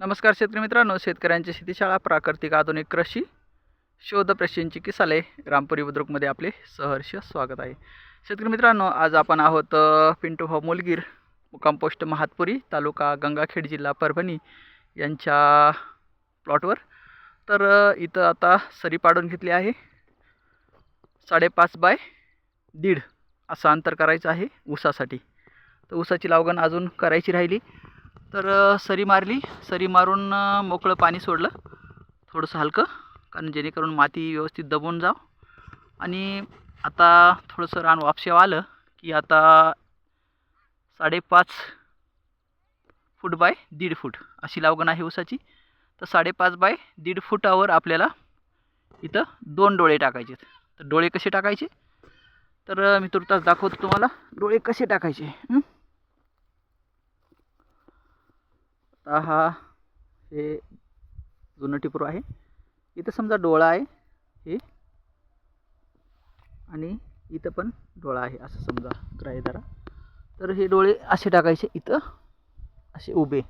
नमस्कार शेतकरी मित्रांनो शेतकऱ्यांची शेतीशाळा प्राकृतिक आधुनिक कृषी शोध प्रशिंची किसाले रामपुरी बुद्रुकमध्ये आपले सहर्ष स्वागत आहे. शेतकरी मित्रांनो आज आपण आहोत पिंटू भाऊ मुलगीर मुक्काम पोस्ट महातपुरी तालुका गंगाखेड जिल्हा परभणी यांच्या प्लॉटवर. तर इथं आता सरी पाडून घेतली आहे. साडेपाच बाय दीड असं अंतर करायचं आहे ऊसासाठी. तर ऊसाची लावगण अजून करायची राहिली. तर सरी मारली. सरी मारून मोकळं पाणी सोडलं. थोडंसं हलकं कारण जेणेकरून माती व्यवस्थित दबून जाव. आणि आता थोडंसं रान वापशेव आलं की आता साडेपाच फूट बाय दीड फूट अशी लावगण आहे ऊसाची. तर साडेपाच बाय दीड फुटावर आपल्याला इथं दोन डोळे टाकायचे तर डोळे कसे टाकायचे? तर मी तुर्तास दाखवतो तुम्हाला. डोळे कसे टाकायचे हं? आता हा हे जुनं टिपरू आहे. इथं समजा डोळा आहे हे. आणि इथं पण डोळा आहे असं समजा ग्राह्य धरा. तर हे डोळे असे टाकायचे इथं. असे उभे.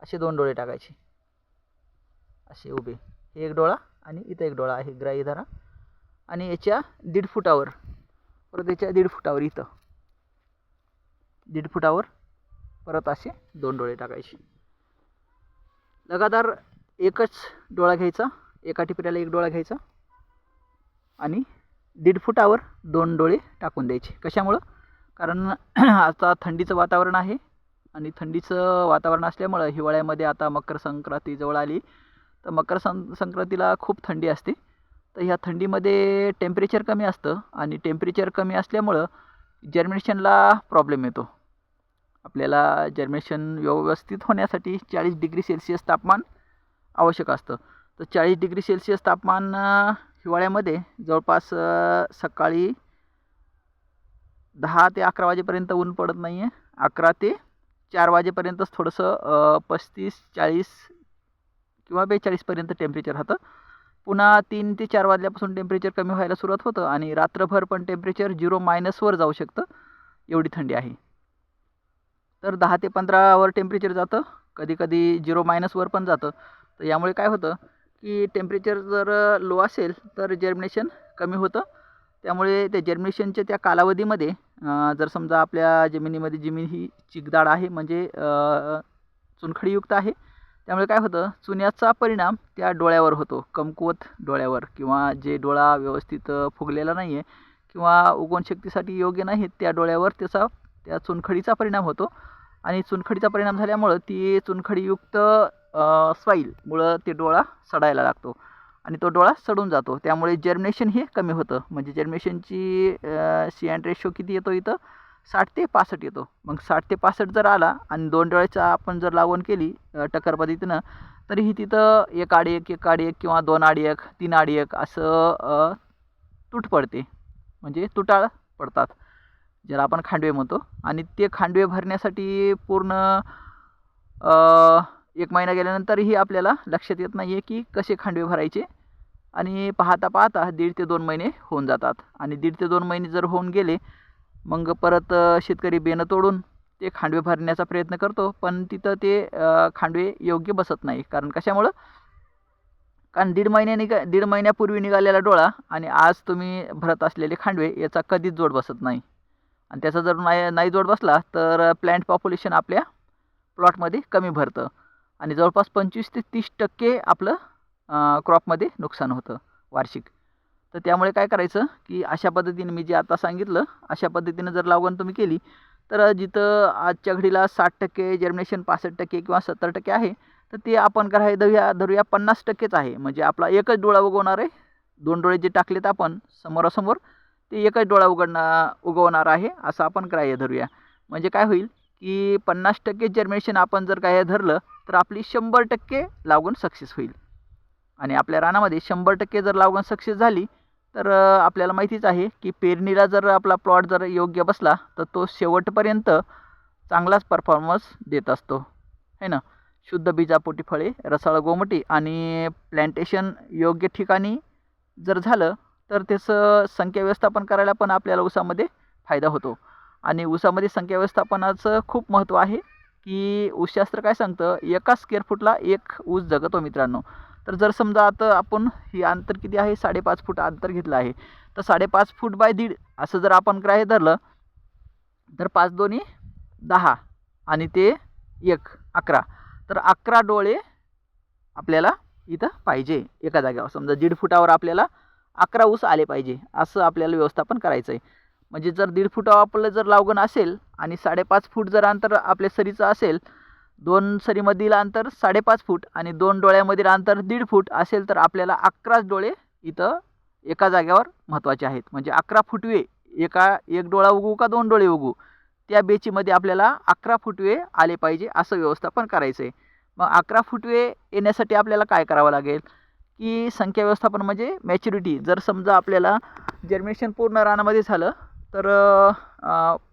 असे दोन डोळे टाकायचे. असे उभे. हे एक डोळा आणि इथं एक डोळा आहे ग्राह्य धरा. आणि याच्या दीड फुटावर. परत याच्या दीड फुटावर इथं. दीड फुटावर परत असे दोन डोळे टाकायचे. लगातार एकच डोळा घ्यायचा एका टिपऱ्याला एक डोळा घ्यायचा आणि दीड फुटावर दोन डोळे टाकून द्यायचे. कशामुळं? कारण आता थंडीचं वातावरण आहे आणि थंडीचं वातावरण असल्यामुळं हिवाळ्यामध्ये आता मकर संक्रांती जवळ आली. तर मकर सं संक्रांतीला खूप थंडी असते. तर ह्या थंडीमध्ये टेम्परेचर कमी असतं आणि टेम्परेचर कमी असल्यामुळं जर्मिनेशनला प्रॉब्लेम येतो. आपल्याला जर्मेशन व्यवस्थित होण्यासाठी चाळीस डिग्री सेल्सिअस तापमान आवश्यक असतं. तर चाळीस डिग्री सेल्सिअस तापमान हिवाळ्यामध्ये जवळपास सकाळी दहा ते अकरा वाजेपर्यंत ऊन पडत नाही आहे अकरा ते चार वाजेपर्यंतच थोडंसं पस्तीस चाळीस किंवा बेचाळीसपर्यंत टेम्परेचर राहतं. पुन्हा तीन ते चार वाजल्यापासून टेम्परेचर कमी व्हायला सुरुवात होतं आणि रात्रभर पण टेम्परेचर झिरो मायनसवर जाऊ शकतं. एवढी थंडी आहे. तर दहा ते पंधरावर टेम्परेचर जातं. कधी कधी झिरो मायनसवर पण जातं. तर यामुळे काय होतं की टेम्परेचर जर लो असेल तर जर्मिनेशन कमी होतं. त्यामुळे त्या जर्मिनेशनच्या त्या कालावधीमध्ये जर समजा आपल्या जमिनीमध्ये जमीन ही चिकदाड आहे म्हणजे चुनखडीयुक्त आहे त्यामुळे काय होतं चुन्याचा परिणाम त्या डोळ्यावर होतो. कमकुवत डोळ्यावर किंवा जे डोळा व्यवस्थित फुगलेला नाही आहे किंवा उगवणशक्तीसाठी योग्य नाही त्या डोळ्यावर त्याचा त्या चुनखडीचा परिणाम होतो. आणि चुनखडीचा परिणाम झाल्यामुळं ती चुनखडीयुक्त स्वाईलमुळं ते डोळा सडायला लागतो. आणि तो डोळा सडून जातो. त्यामुळे जर्मिनेशन हे कमी होतं. म्हणजे जर्मिनेशनची सी अँड रेशो किती येतो इथं? साठ ते पासष्ट येतो. मग साठ ते पासष्ट जर आला आणि दोन डोळ्याचा आपण जर लागवण केली टक्कर पद्धतीनं तरीही तिथं एक आडी एक एक आडी एक किंवा दोन आडी एक तीन आडी एक असं तूट पडते. म्हणजे तुटाळ पडतात. ज्याला आपण खांडवे म्हणतो. आणि ते खांडवे भरण्यासाठी पूर्ण एक महिना गेल्यानंतरही आपल्याला लक्षात येत नाही आहे की कसे खांडवे भरायचे. आणि पाहता पाहता दीड ते दोन महिने होऊन जातात. आणि दीड ते दोन महिने जर होऊन गेले मग परत शेतकरी बेणं तोडून ते खांडवे भरण्याचा प्रयत्न करतो. पण तिथं ते खांडवे योग्य बसत नाही. कारण कशामुळं? कारण दीड महिन्या निघा दीड महिन्यापूर्वी निघालेला डोळा आणि आज तुम्ही भरत असलेले खांडवे याचा कधीच जोड बसत नाही. आणि त्याचा जर नाही नाही जोड बसला तर प्लॅन्ट पॉप्युलेशन आपल्या प्लॉटमध्ये कमी भरतं. आणि जवळपास पंचवीस ते तीस टक्के आपलं क्रॉपमध्ये नुकसान होतं वार्षिक. तर त्यामुळे काय करायचं की अशा पद्धतीने मी जे आता सांगितलं अशा पद्धतीनं जर लावण तुम्ही केली तर जिथं आजच्या घडीला साठ टक्के जर्मिनेशन पासष्ट टक्के किंवा सत्तर टक्के आहे तर ते आपण कराय धरूया धरूया पन्नास टक्केच आहे. म्हणजे आपला एकच डोळा उगवणार आहे. दोन डोळे जे टाकलेत आपण समोरासमोर ते एकच डोळा उघडणार उगवणार आहे असं आपण ग्राह्य धरूया. म्हणजे काय होईल की पन्नास टक्के जर्मिनेशन आपण जर काय धरलं तर आपली शंभर टक्के लागवण सक्सेस होईल. आणि आपल्या रानामध्ये शंभर टक्के जर लागवण सक्सेस झाली तर आपल्याला माहितीच आहे की पेरणीला जर आपला प्लॉट जर योग्य बसला तर तो शेवटपर्यंत चांगलाच परफॉर्मन्स देत असतो. है ना? शुद्ध बीजापोटी फळे रसाळ गोमटी आणि प्लॅन्टेशन योग्य ठिकाणी जर झालं तर त्याचं संख्या व्यवस्थापन करायला पण आपल्याला ऊसामध्ये फायदा होतो. आणि ऊसामध्ये संख्या व्यवस्थापनाचं खूप महत्त्व आहे की ऊसशास्त्र काय सांगतं? एका स्क्वेअर फूटला एक ऊस जगतो मित्रांनो. तर जर समजा आता आपण हे अंतर किती आहे? साडेपाच फूट अंतर घेतलं आहे. तर साडेपाच फूट बाय दीड असं जर आपण ग्राह्य धरलं तर पाच दोन्ही दहा आणि ते एक अकरा. तर अकरा डोळे आपल्याला इथं पाहिजे एका जागेवर. समजा दीड फुटावर आपल्याला अकरा ऊस आले पाहिजे असं आपल्याला व्यवस्थापन करायचं आहे म्हणजे जर दीड फुटावर आपलं जर लावगण असेल आणि साडेपाच फूट जर अंतर आपल्या सरीचं असेल दोन सरीमधील अंतर साडेपाच फूट आणि दोन डोळ्यामधील अंतर दीड फूट असेल तर आपल्याला अकराच डोळे इथं एका जाग्यावर महत्त्वाचे आहेत. म्हणजे अकरा फुटवे एका एक डोळा उगू का दोन डोळे उगू त्या बेचीमध्ये आपल्याला अकरा फुटवे आले पाहिजे असं व्यवस्थापन करायचं आहे मग अकरा फुटवे येण्यासाठी आपल्याला काय करावं लागेल? की संख्या व्यवस्थापन म्हणजे मॅच्युरिटी जर समजा आपल्याला जर्मिनेशन पूर्ण रानामध्ये झालं तर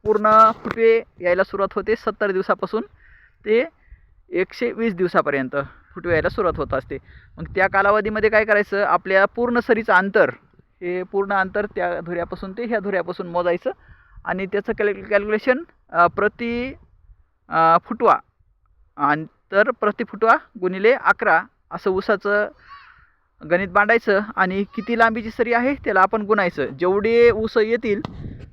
पूर्ण फुटवे यायला सुरुवात होते सत्तर दिवसापासून ते एकशे वीस दिवसापर्यंत फुटवे यायला सुरुवात होत असते. मग त्या कालावधीमध्ये काय करायचं? आपल्या पूर्ण सरीचं अंतर हे पूर्ण अंतर त्या धुऱ्यापासून ते ह्या धुऱ्यापासून मोजायचं आणि त्याचं कॅल कॅल्क्युलेशन प्रति फुटवा. आणि तर प्रति फुटवा गुणिले अकरा असं ऊसाचं गणित मांडायचं आणि किती लांबीची सरी आहे त्याला आपण गुणायचं. जेवढे ऊस येतील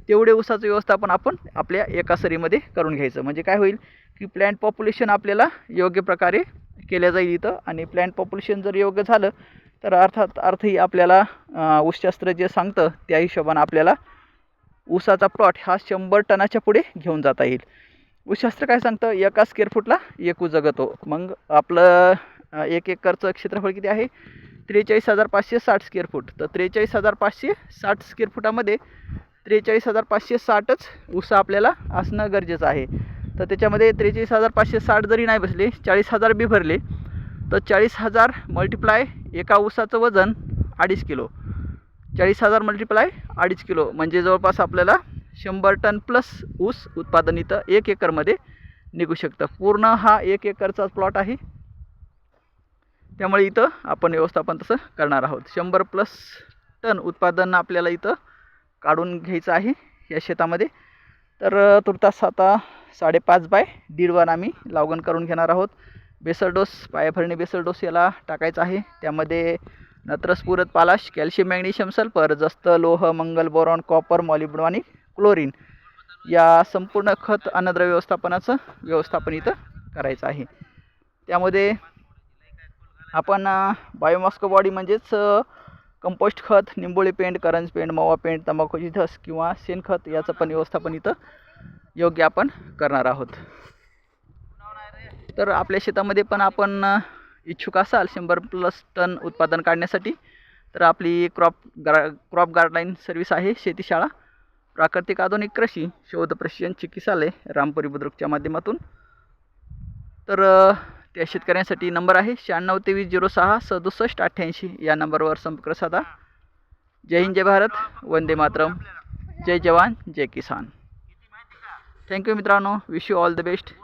तेवढे ऊसाचं व्यवस्थापन आपण आपल्या एका सरीमध्ये करून घ्यायचं. म्हणजे काय होईल की प्लॅन्ट पॉप्युलेशन आपल्याला योग्य प्रकारे केल्या जाईल इथं. आणि प्लॅन्ट पॉप्युलेशन जर योग्य झालं तर अर्थात अर्थही आपल्याला ऊसशास्त्र जे सांगतं त्या हिशोबानं आपल्याला ऊसाचा प्लॉट हा शंभर टनाच्या पुढे घेऊन जाता येईल. ऊसशास्त्र काय सांगतं? एका स्क्वेअर फूटला एक ऊस जगतो. मग आपलं एक एकरचं क्षेत्रफळ किती आहे? त्रेचाळीस हजार पाचशे साठ स्क्वेअर फूट तर त्रेचाळीस हजार पाचशे साठ स्क्वेअर फुटामध्ये त्रेचाळीस हजार पाचशे साठच ऊस आपल्याला असणं गरजेचं आहे. तर त्याच्यामध्ये त्रेचाळीस हजार पाचशे साठ जरी नाही बसले चाळीस हजार बी भरले तर चाळीस हजार मल्टिप्लाय एका ऊसाचं वजन अडीच किलो. चाळीस हजार मल्टिप्लाय अडीच किलो. म्हणजे जवळपास आपल्याला शंभर टन प्लस ऊस उत्पादन इथं एक एकरमध्ये निघू शकतं. पूर्ण हा एक एकरचा प्लॉट आहे. त्यामुळे इथं आपण व्यवस्थापन तसं करणार आहोत. शंभर प्लस टन उत्पादन आपल्याला इथं काढून घ्यायचं आहे या शेतामध्ये. तर तुर्तास आता साडेपाच बाय दीड वन आम्ही लावगण करून घेणार आहोत. बेसल डोस पायाभरणी बेसल डोस याला टाकायचा आहे. त्यामध्ये नत्रस पुरत पालाश कॅल्शियम मॅग्नेशियम सल्फर जस्त लोह मंगल बोरॉन कॉपर मॉलिब्डो आणि क्लोरीन या संपूर्ण खत अन्नद्रव्य व्यवस्थापनाचं व्यवस्थापन इथं करायचं आहे. त्यामध्ये आपण बायोमॉस्को बॉडी म्हणजेच कंपोस्ट खत निंबोळी पेंट करंज पेंट मवा पेंट तंबाखूची धस किंवा शेणखत याचं पण व्यवस्थापन इथं योग्य आपण करणार आहोत. तर आपल्या शेतामध्ये पण आपण इच्छुक असाल शंभर प्लस टन उत्पादन काढण्यासाठी तर आपली क्रॉप गा क्रॉप गार्डलाईन सर्व्हिस आहे शेतीशाळा प्राकृतिक आधुनिक कृषी शोध प्रशिक्षण चिकित्सालय रामपुरी बुद्रुकच्या माध्यमातून. तर त्या शेतकऱ्यांसाठी नंबर आहे शहाण्णव तेवीस झिरो सहा सदुसष्ट अठ्ठ्याऐंशी. या नंबरवर संपर्क साधा. जय हिंद जय भारत. वंदे मातरम. जय जवान जय किसान. थँक्यू मित्रांनो. Wish you all the best